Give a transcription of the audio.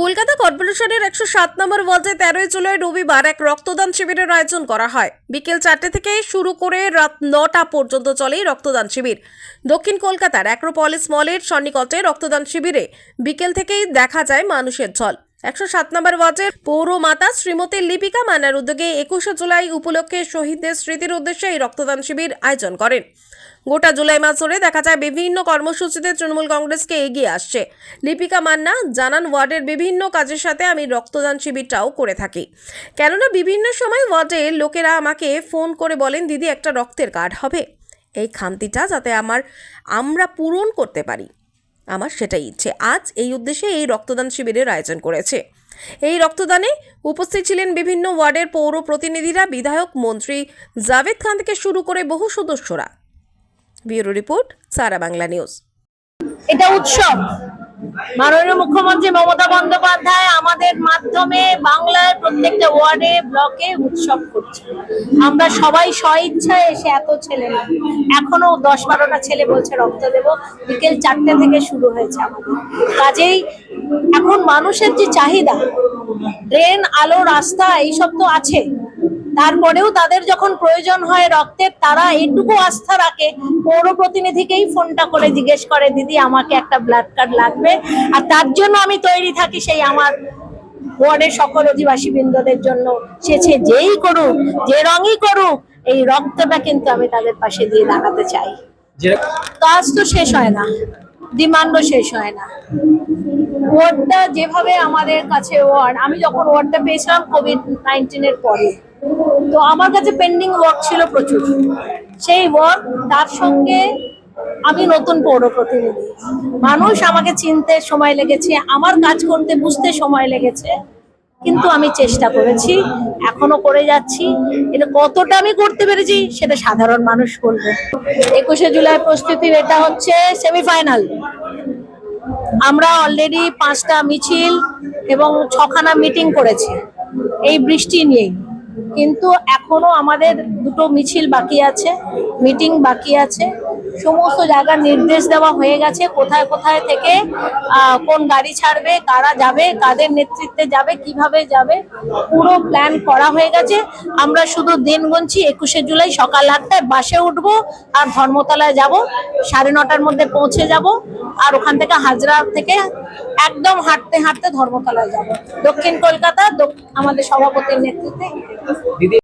কলকাতা কর্পোরেশনের একশো সাত নম্বর ওয়ার্ডে তেরোই জুলাই রবিবার এক রক্তদান শিবিরের আয়োজন করা হয়। বিকেল চারটে থেকে শুরু করে রাত নটা পর্যন্ত চলে রক্তদান শিবির। দক্ষিণ কলকাতার অ্যাক্রোপলিস মলের সন্নিকটে রক্তদান শিবিরে বিকেল থেকেই দেখা যায় মানুষের ঝল। একশো সাত নম্বর ওয়ার্ডের পৌরমাতা শ্রীমতী লিপিকা মান্নার উদ্যোগে একুশে জুলাই উপলক্ষে শহীদদের স্মৃতির উদ্দেশ্যে এই রক্তদান শিবির আয়োজন করেন। গোটা জুলাই মাস ধরে দেখা যায় বিভিন্ন কর্মসূচিতে তৃণমূল কংগ্রেসকে এগিয়ে আসছে। লিপিকা মান্না জানান, ওয়ার্ডের বিভিন্ন কাজের সাথে আমি রক্তদান শিবিরটাও করে থাকি। কেননা বিভিন্ন সময় ওয়ার্ডে লোকেরা আমাকে ফোন করে বলেন, দিদি, একটা রক্তের কার্ড হবে। এই খামতিটা যাতে আমার আমরা পূরণ করতে পারি আমার সেটাই ইচ্ছে। আজ এই উদ্দেশ্যে এই রক্তদান শিবিরের আয়োজন করেছে। এই রক্তদানে উপস্থিত ছিলেন বিভিন্ন ওয়ার্ডের পৌর প্রতিনিধিরা, বিধায়ক, মন্ত্রী জাভেদ খান থেকে শুরু করে বহু সদস্যরা। Bureau report Sara Bangla news. এটা উৎসব। মাননীয় মুখ্যমন্ত্রী মমতা বন্দ্যোপাধ্যায় আমাদের মাধ্যমে বাংলার প্রত্যেকটা ওয়ার্ডে, ব্লকে উৎসব করছে। আমরা সবাই স্বইচ্ছায় এসে এত ছেলে এখনও দশ বারোটা ছেলে বলছে রক্ত দেব। বিকেল চারটে থেকে শুরু হয়েছে আমাদের। কাজেই এখন মানুষের যে চাহিদা ট্রেন আলো, রাস্তা, এইসব তো আছে। তারপরেও তাদের যখন প্রয়োজন হয় রক্তের তারা এইটুকু আস্থা রাখে। পৌর প্রতিনিধিকেই ফোনটা করে জিজ্ঞেস করে দিদি আমাকে একটা ব্লাড কার্ড লাগবে। আর তার জন্য আমি তৈরি থাকি সেই আমার ওয়ার্ডের সকল অধিবাসী বৃন্দদের জন্য। সে যেই করুক যে রঙই করুক এই রক্তটা কিন্তু আমি তাদের পাশে দিয়ে দাঁড়াতে চাই। কাজ তো শেষ হয় না ডিমান্ডও শেষ হয় না। ওয়ার্ডটা যেভাবে আমাদের কাছে ওয়ার্ড আমি যখন ওয়ার্ডটা পেয়েছিলাম কোভিড নাইন্টিনের পরে। তো আমার কাছে পেন্ডিং ওয়ার্ক ছিল প্রচুর। সেই ওয়ার্ক তার সঙ্গে আমি নতুন পৌর প্রতিনিধি মানুষ আমাকে চিনতে সময় লেগেছে, আমার কাজ করতে বুঝতে সময় লেগেছে, কিন্তু আমি চেষ্টা করেছি, এখনও করে যাচ্ছি। এটা কতটা আমি করতে পেরেছি, সেটা সাধারণ মানুষ বলবে। একুশে জুলাই প্রস্তুতির এটা হচ্ছে সেমিফাইনাল আমরা অলরেডি পাঁচটা মিছিল এবং ছখানা মিটিং করেছি। এই বৃষ্টি নিয়েই। কিন্তু এখনও আমাদের দুটো মিছিল বাকি আছে মিটিং বাকি আছে। সমস্ত জায়গার নির্দেশ দেওয়া হয়ে গেছে, কোথায় কোথায় থেকে কোন গাড়ি ছাড়বে, কারা যাবে, কাদের নেতৃত্বে যাবে, কীভাবে যাবে, পুরো প্ল্যান করা হয়ে গেছে। আমরা শুধু দিন গুনছি, একুশে জুলাই সকাল আটটায় বাসে উঠবো আর ধর্মতলায় যাব, সাড়ে নটার মধ্যে পৌঁছে যাব আর ওখান থেকে হাজরা থেকে একদম হাঁটতে হাঁটতে ধর্মতলায় যাব। দক্ষিণ কলকাতা আমাদের সভাপতির নেতৃত্বে।